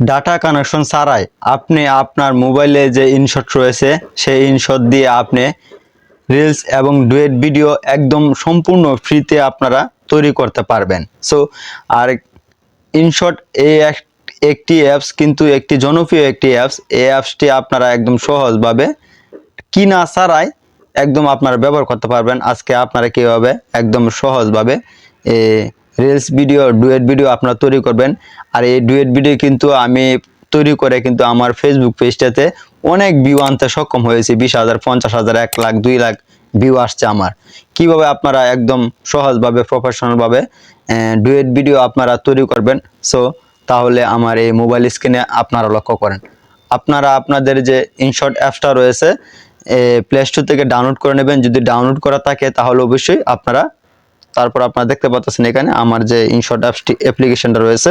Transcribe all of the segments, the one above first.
Data connection ছাড়াই আপনি আপনার মোবাইলে যে ইনশট রয়েছে, সেই ইনশট দিয়ে আপনি রিলস এবং ডুয়েট ভিডিও একদম সম্পূর্ণ ফ্রিতে আপনারা তৈরি করতে পারবেন। সো আর ইনশট এই এক- একটি অ্যাপস কিন্তু একটি জনপ্রিয় একটি অ্যাপস এই অ্যাপসটি আপনারা একদম সহজভাবে কিনা ছাড়াই একদম আপনারা ব্যবহার করতে পারবেন। আজকে আপনারা কীভাবে একদম সহজভাবে রিলস ভিডিও ডুয়েট ভিডিও আপনারা তৈরি করবেন। আর এই ডুয়েট ভিডিও কিন্তু আমি তৈরি করে কিন্তু আমার ফেসবুক পেজটাতে অনেক ভিউ আনতে সক্ষম হয়েছি। বিশ হাজার, পঞ্চাশ হাজার, এক লাখ, দুই লাখ ভিউ আসছে আমার। কীভাবে আপনারা একদম সহজভাবে প্রফেশনালভাবে ডুয়েট ভিডিও আপনারা তৈরি করবেন? সো তাহলে আমার এই মোবাইল স্ক্রিনে আপনারা লক্ষ্য করেন। আপনারা আপনাদের যে ইনশর্ট অ্যাপসটা রয়েছে প্লে স্টোর থেকে ডাউনলোড করে নেবেন। যদি ডাউনলোড করা থাকে, তাহলে অবশ্যই আপনারা তারপর আপনারা দেখতে পাচ্ছেন এখানে আমার যে ইনশট অ্যাপসটি অ্যাপ্লিকেশনটা রয়েছে,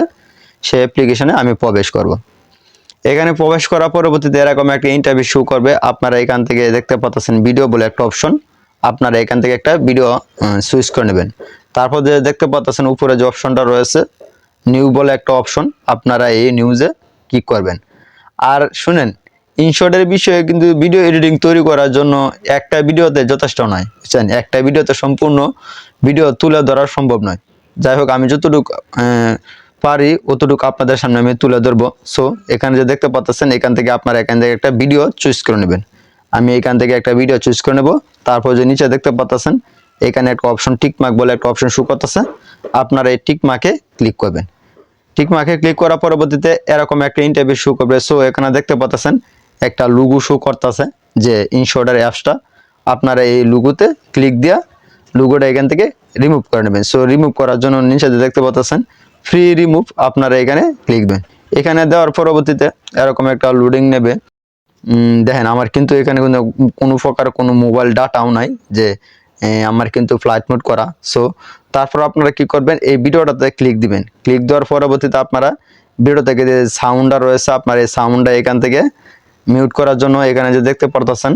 সেই অ্যাপ্লিকেশনে আমি প্রবেশ করব। এখানে প্রবেশ করার পরবর্তীতে এরকম একটা ইন্টারভিউ শো করবে। আপনারা এখান থেকে দেখতে পাচ্ছেন ভিডিও বলে একটা অপশন আপনারা এখান থেকে একটা ভিডিও সুইচ করে নেবেন। তারপর যে দেখতে পাচ্ছেন উপরে যে অপশনটা রয়েছে নিউ বলে একটা অপশন আপনারা এই নিউজে ক্লিক করবেন। আর শুনেন ইনশটের বিষয়ে কিন্তু ভিডিও এডিটিং তৈরি করার জন্য একটা ভিডিওতে যথেষ্ট নয়, বুঝছেন? একটা ভিডিওতে সম্পূর্ণ ভিডিও তুলে ধরা সম্ভব নয়। যাই হোক, আমি যতটুকু পারি অতটুকু আপনাদের সামনে আমি তুলে ধরবো। সো এখানে যে দেখতে পাচ্ছেন এখান থেকে আপনারা এখান থেকে একটা ভিডিও চুজ করে নেবেন। আমি এখান থেকে একটা ভিডিও চুজ করে নেব। তারপর যে নিচে দেখতে পাচ্ছেন এখানে একটা অপশন টিকমার্ক বলে একটা অপশন শু করতেছে। আপনারা এই টিকমার্কে ক্লিক করবেন। ঠিক মাকে ক্লিক করার পরবর্তীতে এরকম একটা ইন্টারভিউ শো করবে। সো এখানে দেখতে পাচ্ছেন একটা লুগু শো করতেছে, যে ইনশোর্ডার অ্যাপসটা আপনারা এই লুগুতে ক্লিক দিয়া লুগোটা এখান থেকে রিমুভ করে নেবেন। সো রিমুভ করার জন্য নিচে দেখতে পাচ্ছেন ফ্রি রিমুভ আপনারা এখানে ক্লিক দেবেন। এখানে দেওয়ার পরবর্তীতে এরকম একটা লোডিং নেবে। দেখেন, আমার কিন্তু এখানে কোনো কোনো প্রকার কোনো মোবাইল ডাটাও নাই যে আমার কিন্তু ফ্লাইট মোড করা। সো তারপর আপনারা কি করবেন, এই ভিডিওটাতে ক্লিক দিবেন। ক্লিক দেওয়ার পরবর্তীতে আপনারা ভিডিও থেকে যে সাউন্ডটা রয়েছে, আপনার এই সাউন্ডটা এখান থেকে মিউট করার জন্য এখানে যে দেখতে পারতেছেন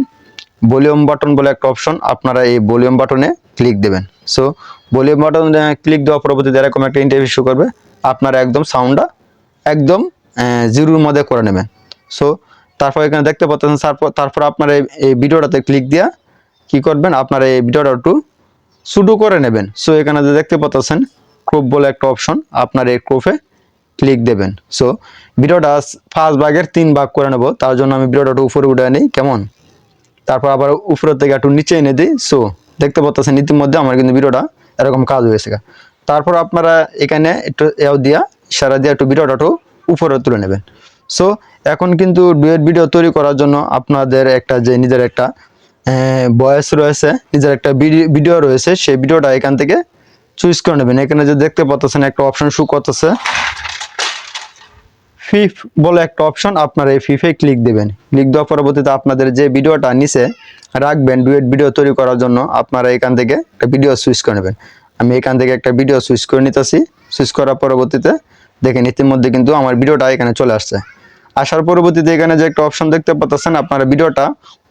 ভলিউম বাটন বলে একটা অপশন আপনারা এই ভলিউম বাটনে ক্লিক দেবেন। সো ভলিউম বাটন ক্লিক দেওয়ার পরবর্তীতে এরকম একটা ইন্টারভিউ শো করবে, আপনারা একদম সাউন্ডটা একদম জিরোর মধ্যে করে নেবেন। সো তারপর এখানে দেখতে পাচ্ছেন, তারপর আপনারা এই- ভিডিওটাতে ক্লিক দিয়া কি করবেন, আপনারা এই ভিডিওটা একটু শুডু করে নেবেন। সো এখানে যে দেখতে পাচ্ছেন ক্রোপ বলে একটা অপশন আপনার এই ক্রোপে ক্লিক দেবেন। সো ভিডিওটা ফার্স্ট ভাগের তিন ভাগ করে নেব, তার জন্য আমি ভিডিওটা উপরে উঠে নিই, কেমন? তারপর আবার উপরের থেকে একটু নিচে এনে দিই সো দেখতে পাচ্ছেন ইতিমধ্যে আমার কিন্তু ভিডিওটা এরকম কাজ হয়েছে তারপর আপনারা এখানে একটু এও দিয়া সারা দিয়ে একটু ভিডিওটা একটু উপরে তুলে নেবেন। সো এখন কিন্তু ডুয়েট ভিডিও তৈরি করার জন্য আপনাদের একটা যে নিজের একটা বয়স রয়েছে, নিজের একটা ভিডিও রয়েছে, সেই ভিডিওটা এখান থেকে চুজ করে নেবেন। এখানে যে দেখতে পাচ্ছেন একটা অপশন শু করতেছে। ফিফ বলে একটা অপশন আপনারা এই ফিফে ক্লিক দেবেন। ক্লিক দেওয়ার পরবর্তীতে আপনাদের যে ভিডিওটা নিচে রাখবেন ডুয়েট ভিডিও তৈরি করার জন্য, আপনারা এখান থেকে একটা ভিডিও সুইচ করে নেবেন। আমি এখান থেকে একটা ভিডিও সুইচ করে নিতেছি। সুইচ করার পরবর্তীতে দেখেন, ইতিমধ্যে কিন্তু আমার ভিডিওটা এখানে চলে আসছে। আসার পরবর্তীতে এখানে যে একটা অপশন দেখতে পাচ্ছেন আপনারা ভিডিওটা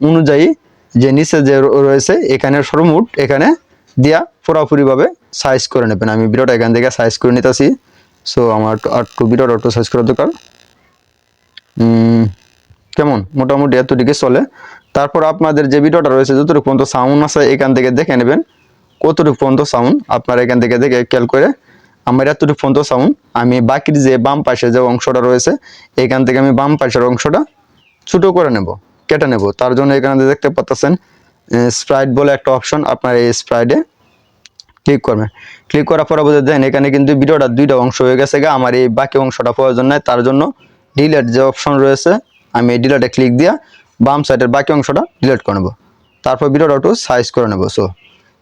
অনুযায়ী যে নিচে যে রয়েছে, এখানে সর্বমোট এখানে দিয়া পুরোপুরিভাবে সাইজ করে নেবেন। আমি ভিডিওটা এখান থেকে সাইজ করে নিতেছি। সো আমার আর একটু ভিডিওটা একটু সাইজ করা দরকার। কেমন? মোটামুটি এতটিকে চলে। তারপর আপনাদের যে ভিডিওটা রয়েছে, যতটুকু পর্যন্ত সাউন্ড আছে, এখান থেকে দেখে নেবেন। কতটুকু পর্যন্ত সাউন্ড আপনারা এখান থেকে দেখে খেয়াল করে। আমার এতটুকু পর্যন্ত সাউন্ড আমি বাকির যে বাম পাশে যে অংশটা রয়েছে, এখান থেকে আমি বাম পাশের অংশটা ছোটো করে নেব, কেটে নেব। তার জন্য এখানে দেখতে পাচ্ছেন স্প্রাইট বলে একটা অপশন আপনার এই স্প্রাইডে ক্লিক করবেন ক্লিক করার পরবর্তী দেন এখানে কিন্তু ভিডিওটা দুইটা অংশ হয়ে গেছে গা। আমার এই বাকি অংশটা প্রয়োজন নাই, তার জন্য ডিলেট যে অপশন রয়েছে, আমি এই ডিলেটে ক্লিক দিয়ে বাম সাইডের বাকি অংশটা ডিলিট করে নেব। তারপর ভিডিওটা একটু সাইজ করে নেব। সো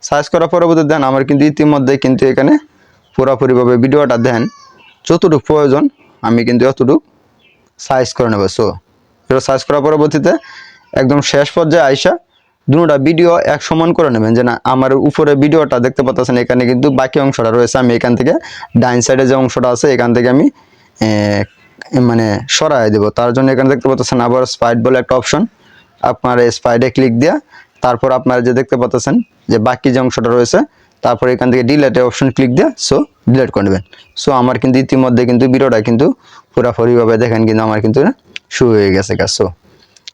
সাইজ করার পরবর্তী দেন আমার কিন্তু ইতিমধ্যে কিন্তু এখানে পুরোপুরিভাবে ভিডিওটা দেন। যতটুকু প্রয়োজন আমি কিন্তু অতটুকু সাইজ করে নেব। সো সাইজ করার পরবর্তীতে একদম শেষ পর্যায়ে আইসা দুটা ভিডিও এক সমান করে নেবেন। যে না, আমার উপরে ভিডিওটা দেখতে পাচ্ছেন, এখানে কিন্তু বাকি অংশটা রয়েছে। আমি এখান থেকে ডাইন সাইডে যে অংশটা আছে, এখান থেকে আমি মানে সরাই দেব। তার জন্য এখানে দেখতে পাচ্ছেন আবার স্পাইড বলে একটা অপশন। আপনার স্পাইডে ক্লিক দেওয়া তারপর আপনারা যে দেখতে পাচ্ছেন, যে বাকি যে অংশটা রয়েছে, তারপর এখান থেকে ডিলেটে অপশন ক্লিক দিয়ে সো ডিলেট করে নেবেন। সো আমার কিন্তু ইতিমধ্যে কিন্তু ভিডিওটা কিন্তু পুরাপুরিভাবে দেখেন, কিন্তু আমার কিন্তু শুরু হয়ে গেছে সো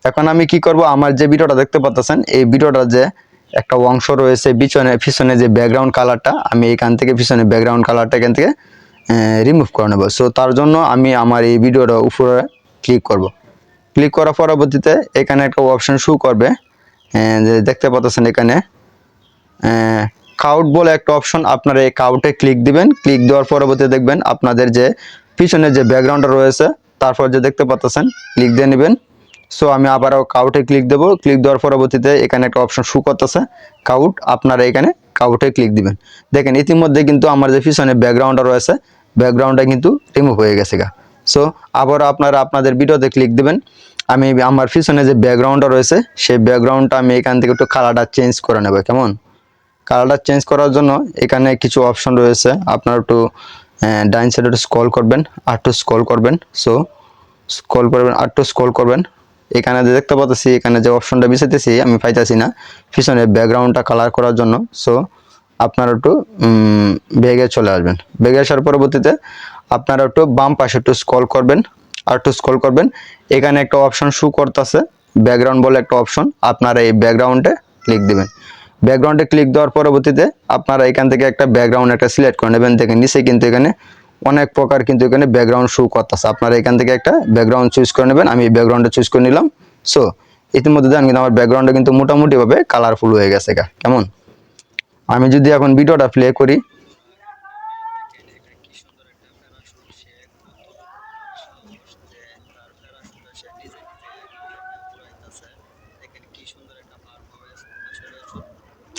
এখন আমি কি করব? আমার যে ভিডিওটা দেখতে পাচ্ছেন এই ভিডিওটা যে একটা অংশ রয়েছে পিছনে পিছনে যে ব্যাকগ্রাউন্ড কালারটা আমি এখান থেকে পিছনে ব্যাকগ্রাউন্ড কালারটা এখান থেকে রিমুভ করে নেব। সো তার জন্য আমি আমার এই ভিডিওটা উপরে ক্লিক করব। ক্লিক করার পরবর্তীতে এখানে একটা অপশন শু করবে। যে দেখতে পাচ্ছেন এখানে কাউট বলে একটা অপশন আপনারা এই কাউটে ক্লিক দিবেন। ক্লিক দেওয়ার পরবর্তীতে দেখবেন আপনাদের যে পিছনে যে ব্যাকগ্রাউন্ডটা রয়েছে, তারপর যে দেখতে পাচ্ছেন ক্লিক দিয়ে নেবেন। সো আমি আবারও কাউটে ক্লিক দেবো। ক্লিক দেওয়ার পরবর্তীতে এখানে একটা অপশন শু করতেছে। কাউট, আপনারা এখানে কাউটে ক্লিক দিবেন। দেখেন, ইতিমধ্যে কিন্তু আমার যে পিছনে ব্যাকগ্রাউন্ডটা রয়েছে ব্যাকগ্রাউন্ডটা কিন্তু রিমুভ হয়ে গেছে গা। সো আবারও আপনারা আপনাদের ভিডিওতে ক্লিক দিবেন। আমি আমার পিছনে যে ব্যাকগ্রাউন্ডটা রয়েছে, সেই ব্যাকগ্রাউন্ডটা আমি এখান থেকে একটু কালারটা চেঞ্জ করে নেব, কেমন? কালারটা চেঞ্জ করার জন্য এখানে কিছু অপশন রয়েছে। আপনারা একটু ডাইন সাইডে একটু স্ক্রল করবেন, আর একটু স্ক্রল করবেন। সো স্ক্রল করবেন, আর একটু স্ক্রল করবেন। এখানে যে দেখতে পাচ্ছি এখানে যে অপশনটা বিছাইতেছি, আমি পাইতেছি না। পিছনে ব্যাকগ্রাউন্ডটা কালার করার জন্য। সো আপনারা একটু বেগে চলে আসবেন। বেগে আসার পরবর্তীতে আপনারা একটু বাম পাশে একটু স্ক্রল করবেন আর একটু স্কল করবেন। এখানে একটা অপশন শু করতেছে ব্যাকগ্রাউন্ড বলে একটা অপশন আপনারা এই ব্যাকগ্রাউন্ডে ক্লিক দেবেন। ব্যাকগ্রাউন্ডে ক্লিক দেওয়ার পরবর্তীতে আপনারা এখান থেকে একটা ব্যাকগ্রাউন্ড একটা সিলেক্ট করে নেবেন। দেখেন, নিচে কিন্তু এখানে অনেক প্রকার কিন্তু এখানে ব্যাকগ্রাউন্ড শো করতেছে। আপনারা এখান থেকে একটা ব্যাকগ্রাউন্ড চুজ করে নেবেন। আমি ব্যাকগ্রাউন্ডটা চুজ করে নিলাম। সো ইতিমধ্যে দেখেন কিন্তু আমার ব্যাকগ্রাউন্ডটা কিন্তু মোটামুটিভাবে কালারফুল হয়ে গেছে কেমন? আমি যদি এখন ভিডিওটা প্লে করি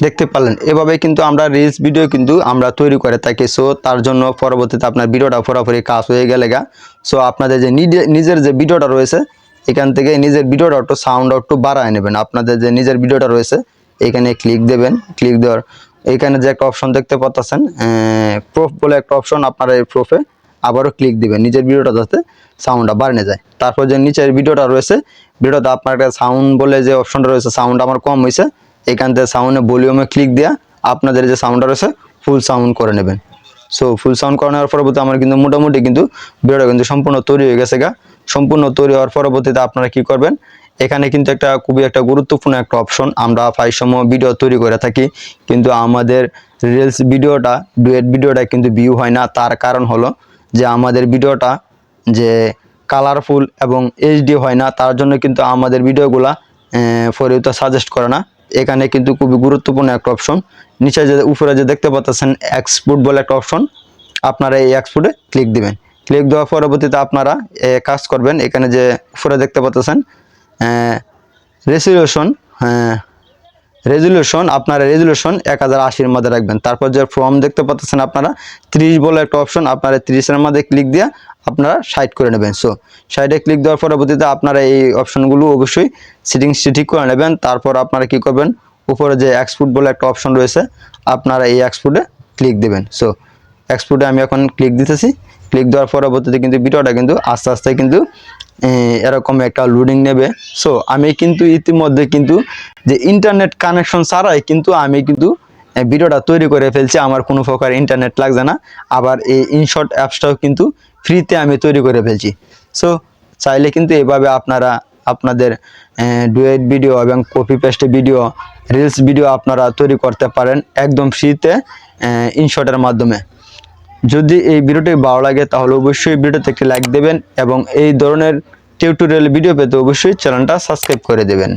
দেখতে পারলেন। এভাবে কিন্তু আমরা রিলস ভিডিও কিন্তু আমরা তৈরি করে থাকি। সো তার জন্য পরবর্তীতে আপনার ভিডিওটা পুরোপুরি কাজ হয়ে গেলে গা। সো আপনাদের যে নিজে- নিজের যে ভিডিওটা রয়েছে, এখান থেকে নিজের ভিডিওটা একটু সাউন্ড একটু বাড়ায় নেবেন। আপনাদের যে নিজের ভিডিওটা রয়েছে, এখানে ক্লিক দেবেন। ক্লিক দেওয়ার, এখানে যে একটা অপশন দেখতে পাচ্ছেন প্রুফ বলে একটা অপশন আপনারা এই প্রুফে আবারও ক্লিক দিবেন। নিজের ভিডিওটা যাতে সাউন্ডটা বাড়ানো যায় তারপর যে নিচের ভিডিওটা রয়েছে, ভিডিওতে আপনার সাউন্ড বলে যে অপশনটা রয়েছে সাউন্ড আমার কম হয়েছে। এখান থেকে সাউন্ডে ভলিউমে ক্লিক দেওয়া আপনাদের যে সাউন্ডটা রয়েছে ফুল সাউন্ড করে নেবেন। সো ফুল সাউন্ড করানোর পরবর্তী আমার কিন্তু মোটামুটি কিন্তু ভিডিওটা কিন্তু সম্পূর্ণ তৈরি হয়ে গেছে গা। সম্পূর্ণ তৈরি হওয়ার পরবর্তীতে আপনারা কি করবেন? এখানে কিন্তু একটা খুবই একটা গুরুত্বপূর্ণ একটা অপশন আমরা সময় ভিডিও তৈরি করে থাকি। কিন্তু আমাদের রিলস ভিডিওটা ডুয়েট ভিডিওটা কিন্তু ভিউ হয় না। তার কারণ হলো যে আমাদের ভিডিওটা যে কালারফুল এবং এইচডি হয় না, তার জন্য কিন্তু আমাদের ভিডিওগুলা ফরিউতে সাজেস্ট করে না। এখানে কিন্তু খুবই গুরুত্বপূর্ণ একটা অপশন নিচে যে, উপরে যে দেখতে পাচ্ছেন এক্সপোর্ট বলে একটা অপশন আপনারা এই এক্সপোর্টে ক্লিক দিবেন। ক্লিক দেওয়ার পরবর্তীতে আপনারা কাজ করবেন। এখানে যে, উপরে দেখতে পাচ্ছেন রেসিলিউশন রেজুলেশন আপনারা রেজুলেশন এক হাজার আশির মধ্যে রাখবেন। তারপর যে ফর্ম দেখতে পাচ্ছেন আপনারা, ত্রিশ বলে একটা অপশন আপনারা ত্রিশের মধ্যে ক্লিক দিয়ে আপনারা সাইড করে নেবেন। সো সাইডে ক্লিক দেওয়ার পরবর্তীতে আপনারা এই অপশনগুলো অবশ্যই সিটিংস ঠিক করে নেবেন। তারপর আপনারা কি করবেন? উপরে যে এক্সপোর্ট বলে একটা অপশন রয়েছে, আপনারা এই এক্সপোর্টে ক্লিক দেবেন। সো এক্সপোর্টে আমি এখন ক্লিক দিতেছি। ক্লিক দেওয়ার পরবর্তীতে কিন্তু ভিডিওটা কিন্তু আস্তে আস্তে কিন্তু এরকম একটা লোডিং নেবে। সো আমি কিন্তু ইতিমধ্যে কিন্তু যে ইন্টারনেট কানেকশন ছাড়াই কিন্তু আমি কিন্তু ভিডিওটা তৈরি করে ফেলছি। আমার কোনো প্রকার ইন্টারনেট লাগছে না। আবার এই ইনশর্ট অ্যাপসটাও কিন্তু ফ্রিতে আমি তৈরি করে ফেলছি। সো চাইলে কিন্তু এভাবে আপনারা, আপনাদের ডুয়েট ভিডিও এবং copy paste video, reels video আপনারা তৈরি করতে পারেন একদম ফ্রিতে ইনশর্টের মাধ্যমে। যদি এই ভিডিওটি ভালো লাগে, তাহলে অবশ্যই ভিডিওতে একটি লাইক দেবেন এবং এই ধরনের টিউটোরিয়াল ভিডিও পেতে অবশ্যই চ্যানেলটা সাবস্ক্রাইব করে দেবেন।